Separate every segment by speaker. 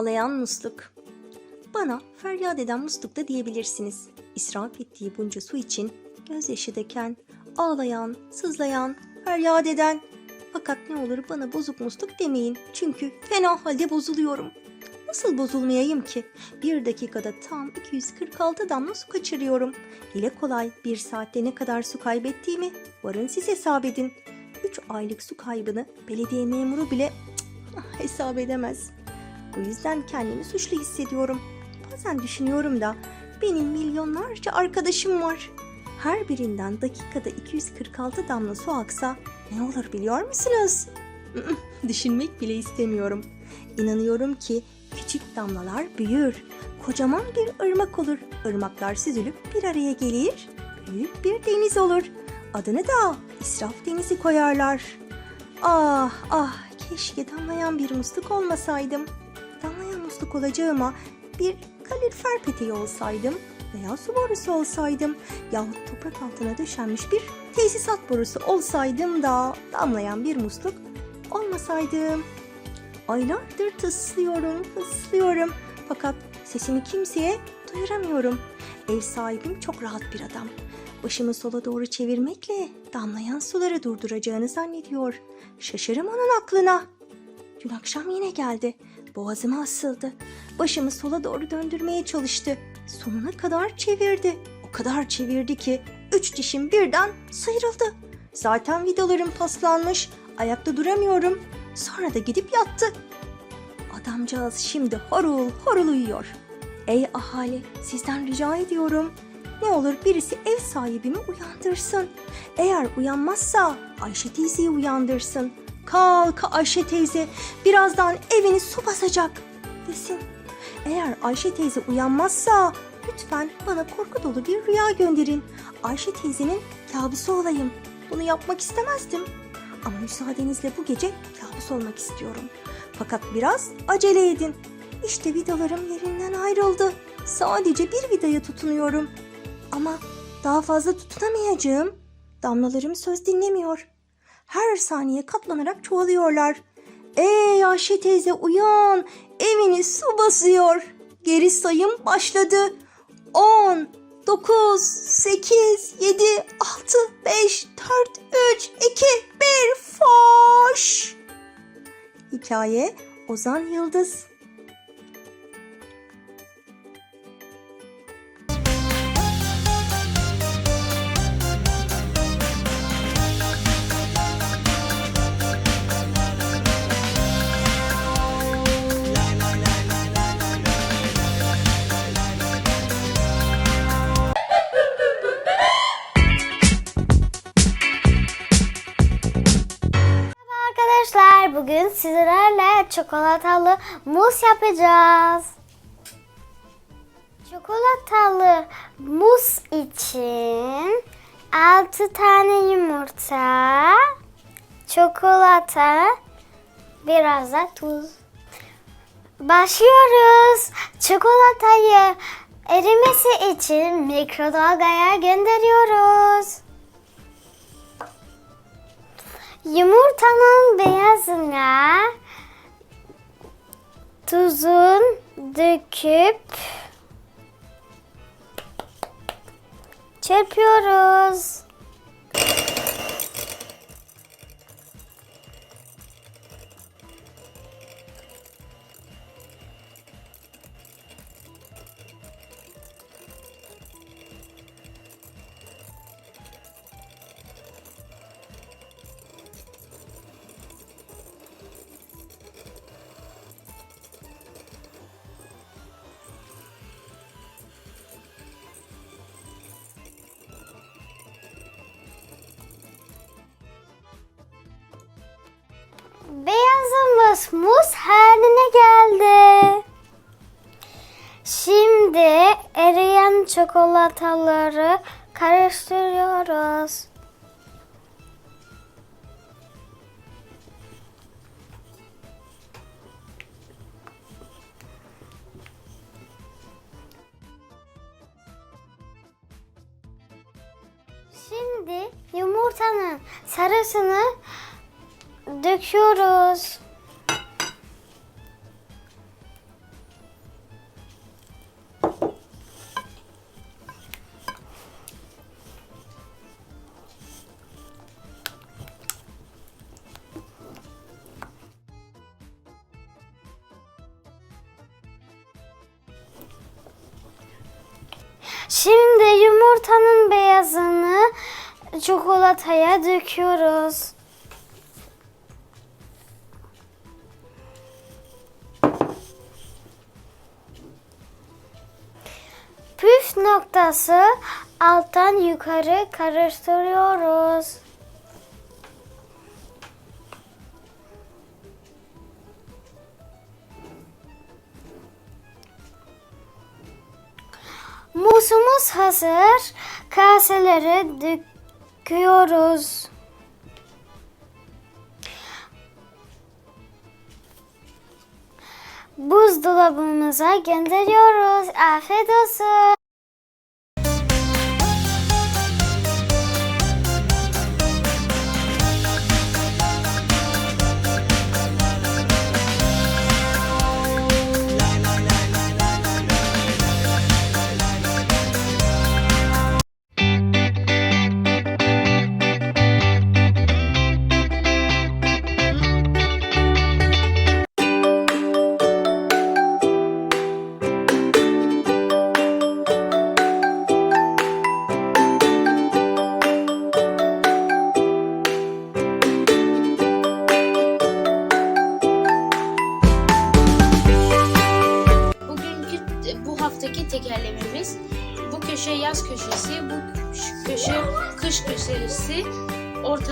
Speaker 1: Ağlayan musluk. Bana feryat eden musluk da diyebilirsiniz. İsraf ettiği bunca su için gözyaşı döken, ağlayan, sızlayan, feryat eden. Fakat ne olur bana bozuk musluk demeyin. Çünkü fena halde bozuluyorum. Nasıl bozulmayayım ki? Bir dakikada tam 246 damla su kaçırıyorum. Dile kolay bir saatte ne kadar su kaybettiğimi varın siz hesap edin. 3 aylık su kaybını belediye memuru bile cık, hesap edemez. Bu yüzden kendimi suçlu hissediyorum. Bazen düşünüyorum da benim milyonlarca arkadaşım var. Her birinden dakikada 246 damla su aksa ne olur biliyor musunuz? Düşünmek bile istemiyorum. İnanıyorum ki küçük damlalar büyür. Kocaman bir ırmak olur. Irmaklar süzülüp bir araya gelir. Büyük bir deniz olur. Adını da israf denizi koyarlar. Ah ah keşke damlayan bir musluk olmasaydım. Damlayan musluk olacağıma bir kalorifer peteği olsaydım veya su borusu olsaydım yahut toprak altına döşenmiş bir tesisat borusu olsaydım da damlayan bir musluk olmasaydım. Aylardır tıslıyorum, fıslıyorum fakat sesimi kimseye duyuramıyorum. Ev sahibim çok rahat bir adam. Başımı sola doğru çevirmekle damlayan suları durduracağını zannediyor. Şaşırım onun aklına. Dün akşam yine geldi. Boğazıma asıldı. Başımı sola doğru döndürmeye çalıştı. Sonuna kadar çevirdi. O kadar çevirdi ki üç dişim birden sıyrıldı. Zaten vidalarım paslanmış. Ayakta duramıyorum. Sonra da gidip yattı. Adamcağız şimdi horul horul uyuyor. Ey ahali sizden rica ediyorum. Ne olur birisi ev sahibimi uyandırsın. Eğer uyanmazsa Ayşe teyzeyi uyandırsın. Kalk Ayşe teyze birazdan evini su basacak desin. Eğer Ayşe teyze uyanmazsa lütfen bana korku dolu bir rüya gönderin. Ayşe teyzenin kabusu olayım. Bunu yapmak istemezdim. Ama müsaadenizle bu gece kabus olmak istiyorum. Fakat biraz acele edin. İşte vidalarım yerinden ayrıldı. Sadece bir vidaya tutunuyorum. Ama daha fazla tutunamayacağım. Damlalarım söz dinlemiyor. Her saniye katlanarak çoğalıyorlar. Ey Ayşe teyze uyan. Evini su basıyor. Geri sayım başladı. 10, 9, 8, 7, 6, 5, 4, 3, 2, 1, foş. Hikaye Ozan Yıldız
Speaker 2: Arkadaşlar bugün sizlerle çikolatalı muz yapacağız. Çikolatalı muz için 6 tane yumurta, çikolata, biraz da tuz. Başlıyoruz. Çikolatayı erimesi için mikrodalgaya gönderiyoruz. Yumurtanın beyazına tuzun döküp çırpıyoruz.
Speaker 3: Çikolatamız muz haline geldi. Şimdi eriyen çikolataları karıştırıyoruz. Şimdi yumurtanın sarısını döküyoruz. Şimdi yumurtanın beyazını çikolataya döküyoruz. Püf noktası alttan yukarı karıştırıyoruz. Muzumuz hazır. Kaselere döküyoruz. Buzdolabımıza gönderiyoruz. Afiyet olsun.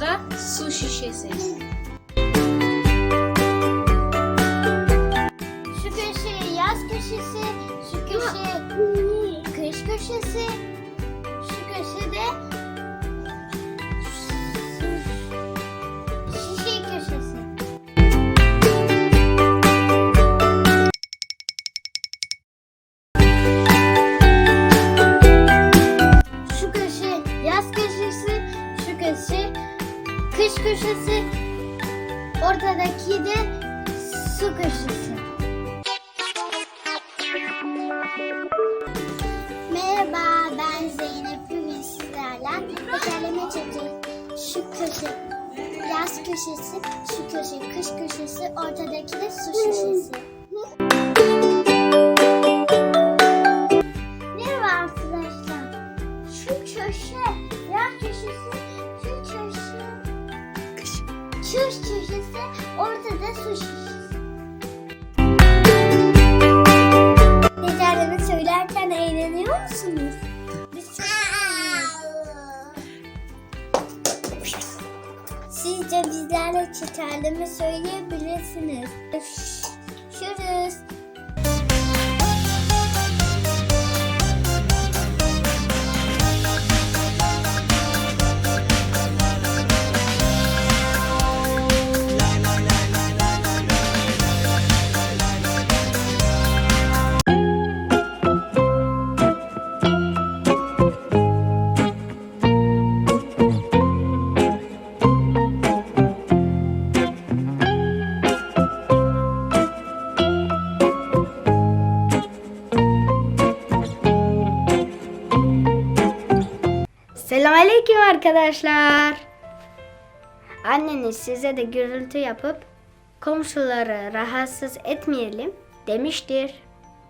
Speaker 4: Ortada su şişesi.
Speaker 3: Şu köşe yaz köşesi, şu köşe kış köşesi, köşesi. Merhaba ben Zeynep bugün sizlerle tekerleme çekeceğiz. Şu köşe yaz köşesi, şu köşe kış köşesi, ortadaki de su şişesi. Merhaba arkadaşlar. Şu köşe yaz köşesi, şu köşe kış köşesi, ortada su şişesi. De bizlerle tekerleme söyleyebilirsiniz. Görüşürüz. Selamünaleyküm arkadaşlar. Anneniz size de gürültü yapıp komşuları rahatsız etmeyelim demiştir.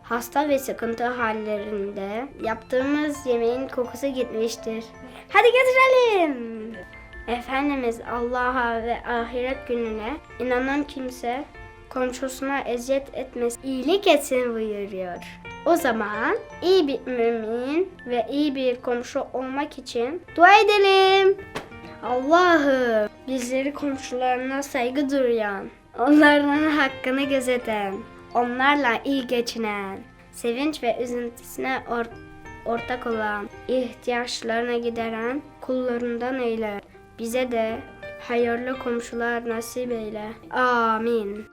Speaker 3: Hasta ve sıkıntı hallerinde yaptığımız yemeğin kokusu gitmiştir. Hadi götürelim. Efendimiz Allah'a ve ahiret gününe inanan kimse komşusuna eziyet etmez, iyilik etsin buyuruyor. O zaman iyi bir mümin ve iyi bir komşu olmak için dua edelim. Allah'ım bizleri komşularına saygı duyan,
Speaker 5: Onların hakkını gözeten, onlarla iyi geçinen, sevinç ve üzüntüsüne or- ortak olan, ihtiyaçlarını gideren kullarından eyle. Bize de hayırlı komşular nasip eyle. Amin.